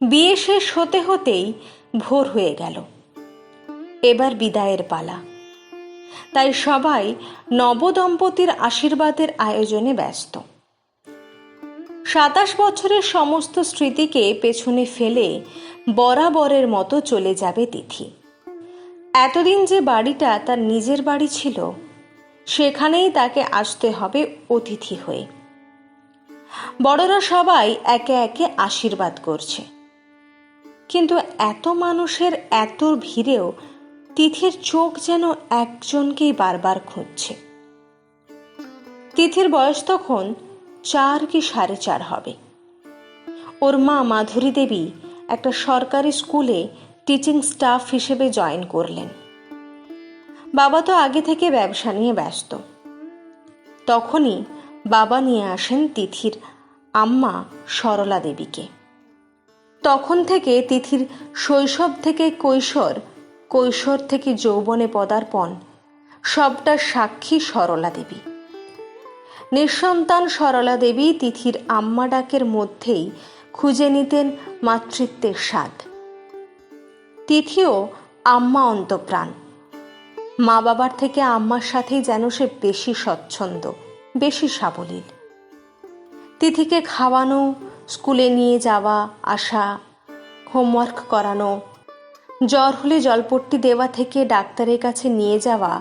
বিয়ে শেষ হতে হতেই ভোর হয়ে গেল। এবার বিদায়ের পালা। তাই সবাই নবদম্পতির আশীর্বাদের আয়োজনে ব্যস্ত। সাতাশ বছরের সমস্ত স্মৃতিকে পেছনে ফেলে বরাবরের মতো চলে যাবে তিথি। এতদিন যে বাড়িটা তার নিজের বাড়ি ছিল, সেখানেই তাকে আসতে হবে অতিথি হয়ে। বড়রা সবাই একে একে আশীর্বাদ করছে। কিন্তু এত মানুষের এত ভিড়েও তিথির চোখ যেন একজনকেই বারবার খুঁজছে। তিথির বয়স তখন চার কি সাড়ে চার হবে। ওর মা মাধুরী দেবী একটা সরকারি স্কুলে টিচিং স্টাফ হিসেবে জয়েন করলেন। বাবা তো আগে থেকে ব্যবসা নিয়ে ব্যস্ত। তখনই বাবা নিয়ে আসেন তিথির আম্মা সরলা দেবীকে। তখন থেকে তিথির শৈশব থেকে কৈশোর কৈশোর থেকে যৌবনে পদার্পণ, সবটা সাক্ষী সরলা দেবী। নিঃসন্তান সরলা দেবী তিথির আম্মা ডাকের মধ্যেই খুঁজে নিতেন মাতৃত্বের স্বাদ। তিথিও আম্মা অন্তপ্রাণ। মা বাবার থেকে আম্মার সাথেই যেন সে বেশি স্বচ্ছন্দ, বেশি সাবলীল। তিথিকে খাওয়ানো স্কুলে নিয়ে যাওয়া, আসা, হোমওয়ার্ক করানো, জ্বর হলে জলপট্টি দেওয়া থেকে ডাক্তারের কাছে নিয়ে যাওয়া,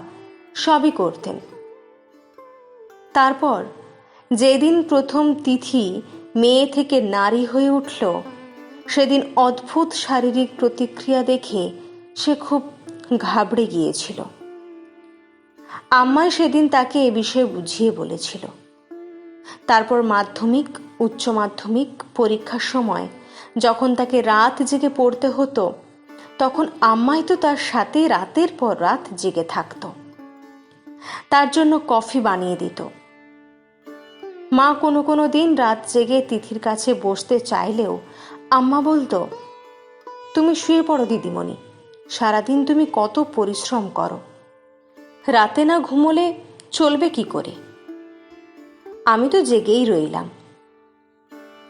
সবই করতেন। তারপর যেদিন প্রথম তিথি মেয়ে থেকে নারী হয়ে উঠল, সেদিন অদ্ভুত শারীরিক প্রতিক্রিয়া দেখে সে খুব ঘাবড়ে গিয়েছিল। আম্মাই সেদিন তাকে এ বিষয়ে বুঝিয়ে বলেছিল। তারপর মাধ্যমিক উচ্চ মাধ্যমিক পরীক্ষার সময়। যখন তাকে রাত জেগে পড়তে হতো, তখন আম্মাই তো তার সাথে রাতের পর রাত জেগে থাকতো। তার জন্য কফি বানিয়ে দিত। মা কোনো কোনো দিন রাত জেগে তিথির কাছে বসতে চাইলেও আম্মা বলতো, তুমি শুয়ে পড়ো দিদিমণি, সারাদিন তুমি কত পরিশ্রম করো। রাতে না ঘুমোলে চলবে কি করে? আমি তো জেগেই রইলাম।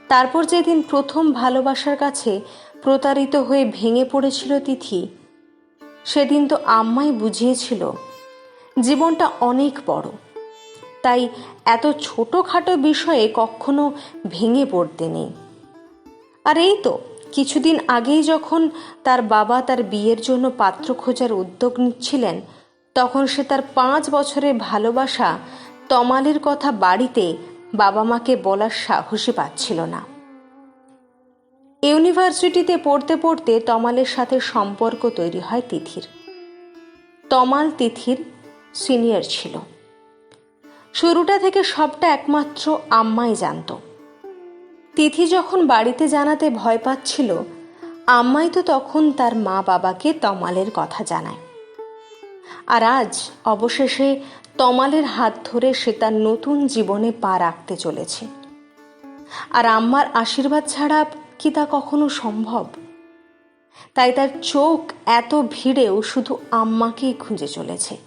তারপর যেদিন প্রথম ভালোবাসার কাছে প্রতারিত হয়ে ভেঙে পড়েছিল তিথি, সেদিন তো আম্মাই বুঝিয়েছিল, জীবনটা অনেক বড়। তাই এত ছোটোখাটো বিষয়ে কখনো ভেঙে পড়তে নেই। আর এই তো, কিছুদিন আগেই যখন তার বাবা তার বিয়ের জন্য পাত্র খোঁজার উদ্যোগ নিচ্ছিলেন, তখন সে তার পাঁচ বছরের ভালোবাসা তমালের কথা বাড়িতে বাবা মাকে বলার সাহসী পাচ্ছিল না। ইউনিভার্সিটিতে পড়তে পড়তে তমালের সাথে সম্পর্ক তৈরি হয় তিথির। তমাল তিথির সিনিয়র ছিল। শুরুটা থেকে সবটা একমাত্র আম্মাই জানত। তিথি যখন বাড়িতে জানাতে ভয় পাচ্ছিল, আম্মাই তো তখন তার মা বাবাকে তমালের কথা জানায়। আর আজ অবশেষে তমালের হাত ধরে সে তার নতুন জীবনে পা রাখতে চলেছে। আর আম্মার আশীর্বাদ ছাড়া কি তা কখনো সম্ভব? তাই তার চোখ এত ভিড়েও শুধু আম্মাকেই খুঁজে চলেছে।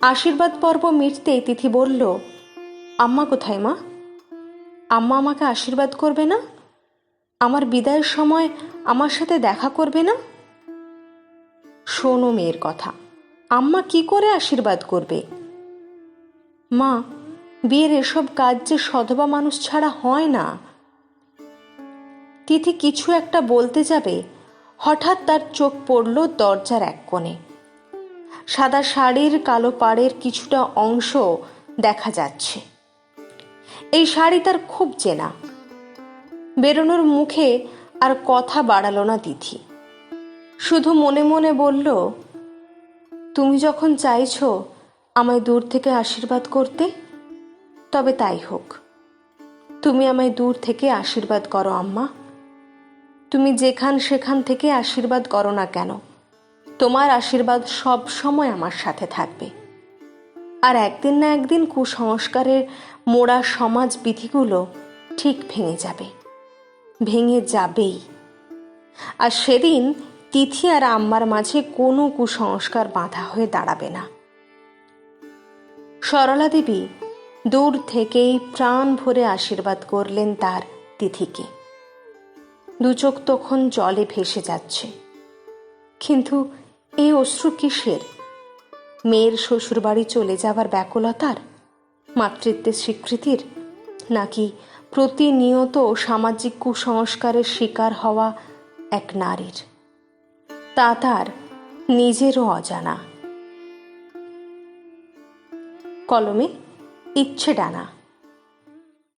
আশীর্বাদ পর্ব মিটতেই তিথি বলল, আম্মা কোথায় মা? আম্মা আমাকে আশীর্বাদ করবে না? আমার বিদায়ের সময় আমার সাথে দেখা করবে না? শোনো মেয়ের কথা। আম্মা কি করে আশীর্বাদ করবে? মা, বিয়ের এসব কাজ যে সধবা মানুষ ছাড়া হয় না। তিথি কিছু একটা বলতে যাবে, হঠাৎ তার চোখ পড়ল দরজার এক কোণে। সাদা শাড়ির কালো পাড়ের কিছুটা অংশ দেখা যাচ্ছে। এই শাড়ি তার খুব চেনা। বেরোনোর মুখে আর কথা বাড়ালো না তিথি। শুধু মনে মনে বলল তুমি যখন চাইছো আমায় দূর থেকে আশীর্বাদ করতে, তবে তাই হোক। তুমি আমায় দূর থেকে আশীর্বাদ করো, আম্মা। তুমি যেখান সেখান থেকে আশীর্বাদ করো না কেন, তোমার আশীর্বাদ সব সময় আমার সাথে থাকবে। আর একদিন না একদিন কুসংস্কারের মোড়া সমাজ বিধিগুলো ঠিক ভেঙে যাবে। ভেঙে যাবেই। আর সেদিন তিথি আর আম্মার মাঝে কোনো কুসংস্কার বাঁধা হয়ে দাঁড়াবে না। সরলা দেবী দূর থেকেই প্রাণ ভরে আশীর্বাদ করলেন তার তিথিকে। দু চোখ তখন জলে ভেসে যাচ্ছে। কিন্তু এই অশ্রু কিসের? মেয়ের শ্বশুরবাড়ি চলে যাবার ব্যাকুলতার, মাতৃত্বের স্বীকৃতির, নাকি প্রতিনিয়ত সামাজিক কুসংস্কারের শিকার হওয়া এক নারীর? তা তার নিজেরও অজানা। কলমে ইচ্ছে ডানা